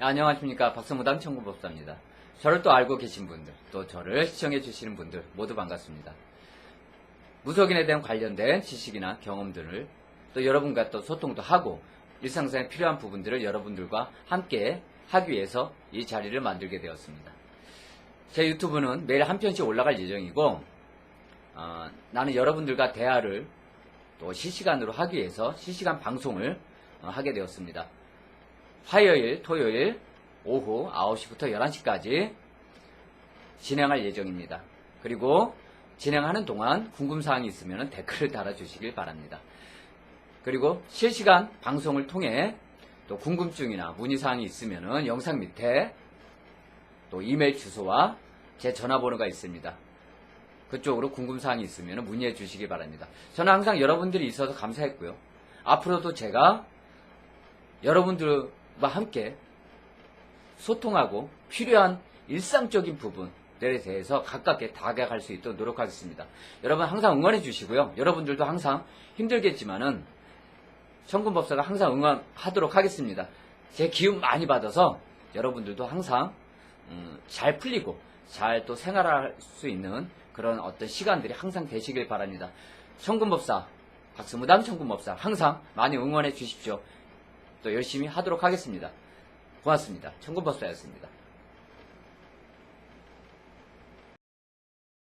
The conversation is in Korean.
네, 안녕하십니까 박성무당 청구법사입니다. 저를 또 알고 계신 분들, 또 저를 시청해 주시는 분들 모두 반갑습니다. 무속인에 대한 관련된 지식이나 경험들을 또 여러분과 또 소통도 하고 일상생활에 필요한 부분들을 여러분들과 함께 하기 위해서 이 자리를 만들게 되었습니다. 제 유튜브는 매일 한 편씩 올라갈 예정이고 어, 나는 여러분들과 대화를 또 실시간으로 하기 위해서 실시간 방송을 어, 하게 되었습니다. 화요일, 토요일 오후 9시부터 11시까지 진행할 예정입니다. 그리고 진행하는 동안 궁금사항이 있으면 댓글을 달아주시길 바랍니다. 그리고 실시간 방송을 통해 또 궁금증이나 문의사항이 있으면 영상 밑에 또 이메일 주소와 제 전화번호가 있습니다. 그쪽으로 궁금사항이 있으면 문의해 주시기 바랍니다. 저는 항상 여러분들이 있어서 감사했고요. 앞으로도 제가 여러분들과 함께 소통하고 필요한 일상적인 부분들에 대해서 가깝게 다가갈 수 있도록 노력하겠습니다. 여러분 항상 응원해 주시고요. 여러분들도 항상 힘들겠지만은 청군법사가 항상 응원하도록 하겠습니다. 제 기운 많이 받아서 여러분들도 항상 음, 잘 풀리고 잘 또 생활할 수 있는 그런 어떤 시간들이 항상 되시길 바랍니다. 청군법사 박수무당 청군법사 항상 많이 응원해 주십시오. 또 열심히 하도록 하겠습니다. 고맙습니다. 청군법사였습니다.